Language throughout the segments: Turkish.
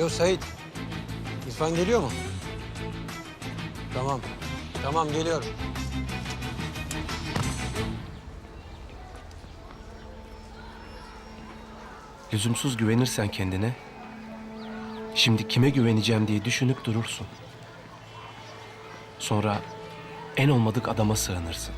Alo Sait. İrfan geliyor mu? Tamam. Tamam geliyorum. Lüzumsuz güvenirsen kendine, şimdi kime güveneceğim diye düşünüp durursun. Sonra en olmadık adama sığınırsın.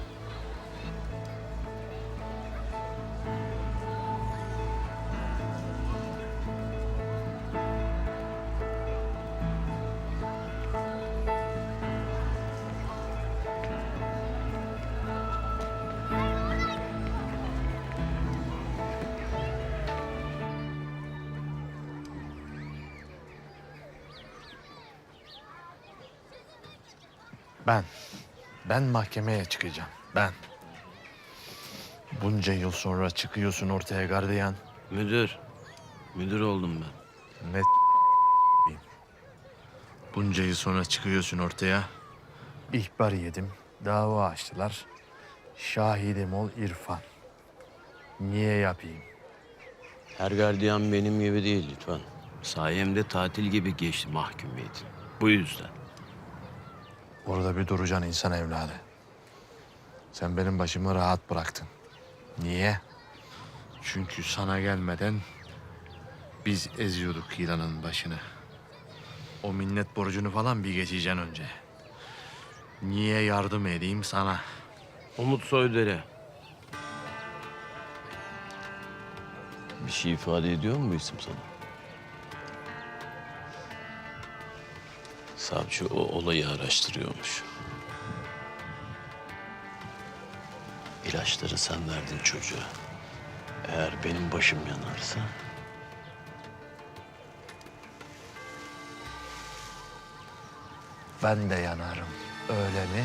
Ben. Ben mahkemeye çıkacağım. Ben. Bunca yıl sonra çıkıyorsun ortaya gardiyan. Müdür. Müdür oldum ben. Ne Bunca yıl sonra çıkıyorsun ortaya. İhbar yedim. Dava açtılar. Şahidim ol İrfan. Niye yapayım? Her gardiyan benim gibi değil lütfen. Sayemde tatil gibi geçti mahkumiyetin. Bu yüzden. Orada bir duracaksın insan evladı. Sen benim başımı rahat bıraktın. Niye? Çünkü sana gelmeden biz eziyorduk yılanın başını. O minnet borcunu falan bir geçeceksin önce. Niye yardım edeyim sana? Umut Soydere. Bir şey ifade ediyor mu bu isim sana? Savcı o olayı araştırıyormuş. İlaçları sen verdin çocuğa. Eğer benim başım yanarsa... Ben de yanarım. Öyle mi?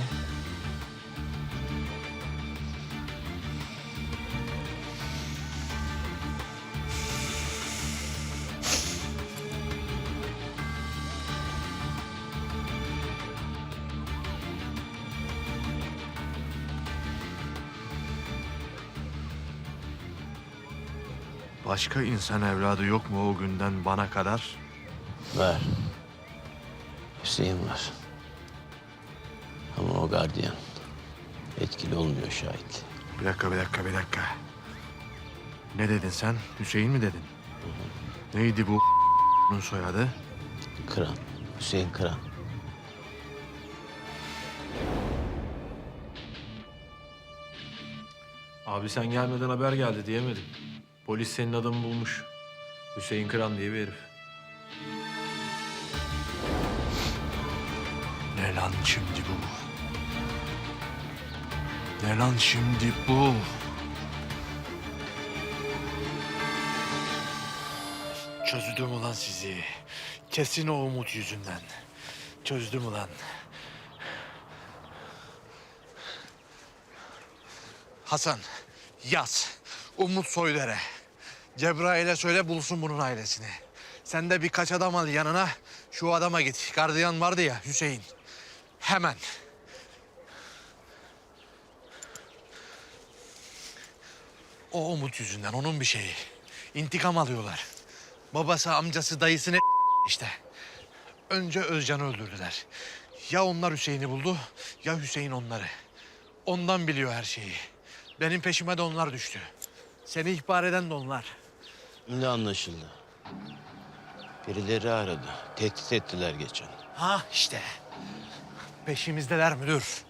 Başka insan evladı yok mu o günden bana kadar? Ver. Hüseyin var. Ama o gardiyan. Etkili olmuyor şahit. Bir dakika, bir dakika, bir dakika. Ne dedin sen? Hüseyin mi dedin? Neydi bu bunun soyadı? Kıran. Hüseyin Kıran. Abi sen gelmeden haber geldi diyemedim. Polis senin adamı bulmuş. Hüseyin Kıran diye bir herif. Ne lan şimdi bu? Ne lan şimdi bu? Çözdüm ulan sizi. Kesin o umut yüzünden. Çözdüm ulan. Hasan, yaz. Umut Soydere. Cebrail'e söyle bulsun bunun ailesini. Sen de birkaç adam al yanına. Şu adama git. Gardiyan vardı ya Hüseyin. Hemen. O Umut yüzünden onun bir şeyi. İntikam alıyorlar. Babası, amcası, dayısını işte. Önce Özcan'ı öldürdüler. Ya onlar Hüseyin'i buldu ya Hüseyin onları. Ondan biliyor her şeyi. Benim peşime de onlar düştü. Seni ihbar eden de onlar. Şimdi anlaşıldı. Birileri aradı. Tehdit ettiler geçen. Ha işte. Peşimizdeler müdür.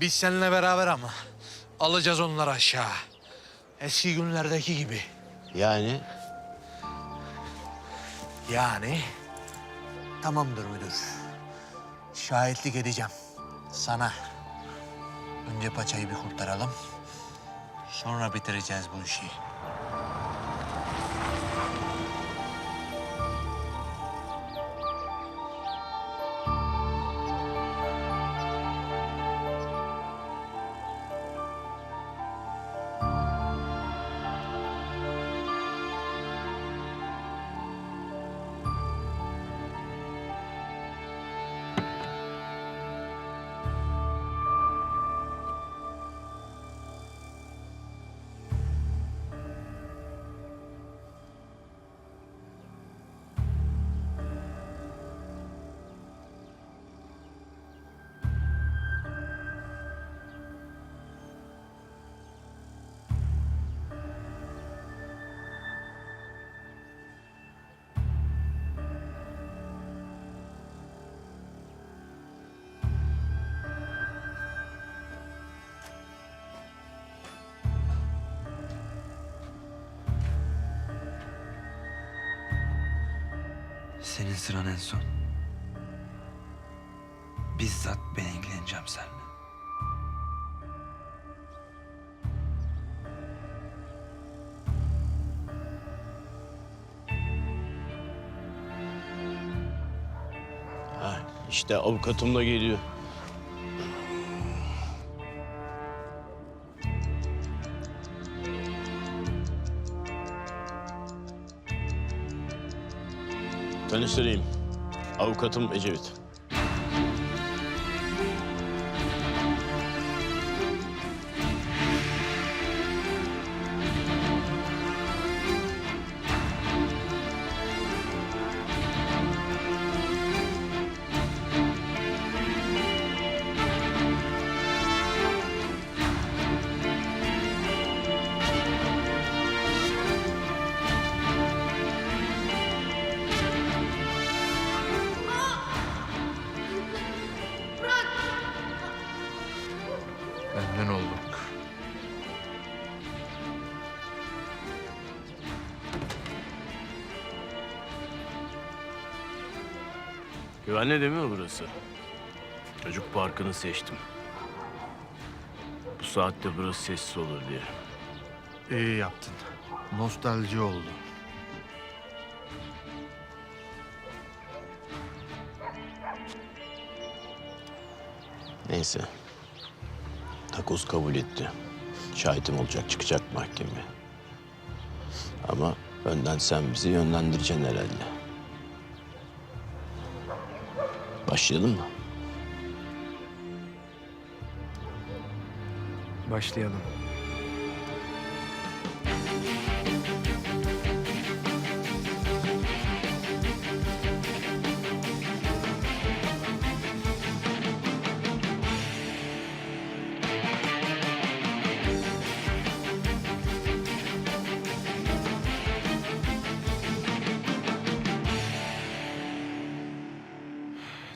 Biz seninle beraber ama alacağız onları aşağı. Eski günlerdeki gibi. Yani Yani tamamdır müdür. Şahitlik edeceğim sana. Önce paçayı bir kurtaralım. Sonra bitireceğiz bu işi. Senin sıran en son. Bizzat ben ilgileneceğim seninle. Ha, işte avukatım da geliyor. Tanıştırayım. Avukatım Ecevit. Memnun olduk. Güvenli değil mi burası? Çocuk parkını seçtim. Bu saatte burası sessiz olur diye. İyi yaptın. Nostalji oldu. Neyse. Takoz kabul etti. Şahitim olacak, çıkacak mahkemeye. Ama önden sen bizi yönlendireceksin herhalde. Başlayalım mı? Başlayalım.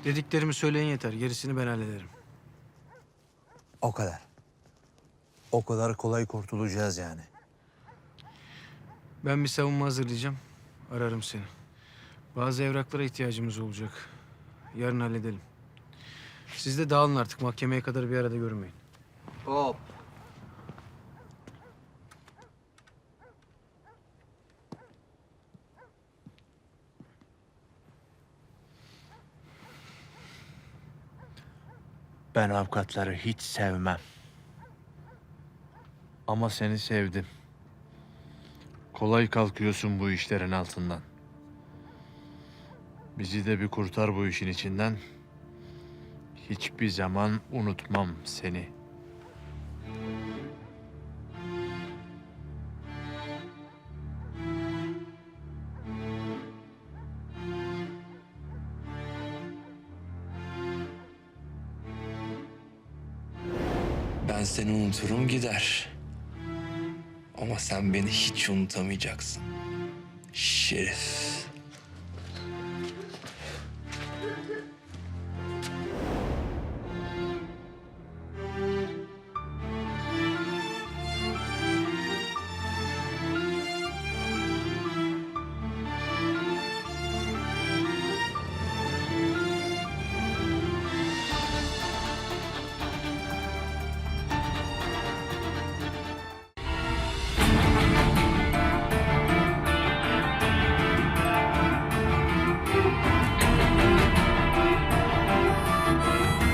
Dediklerimi söyleyin yeter. Gerisini ben hallederim. O kadar. O kadar kolay kurtulacağız yani. Ben bir savunma hazırlayacağım. Ararım seni. Bazı evraklara ihtiyacımız olacak. Yarın halledelim. Siz de dağılın artık. Mahkemeye kadar bir arada görünmeyin. Hop. Ben avukatları hiç sevmem. Ama seni sevdim. Kolay kalkıyorsun bu işlerin altından. Bizi de bir kurtar bu işin içinden. Hiçbir zaman unutmam seni. Ben seni unuturum gider. Ama sen beni hiç unutamayacaksın. Şerif.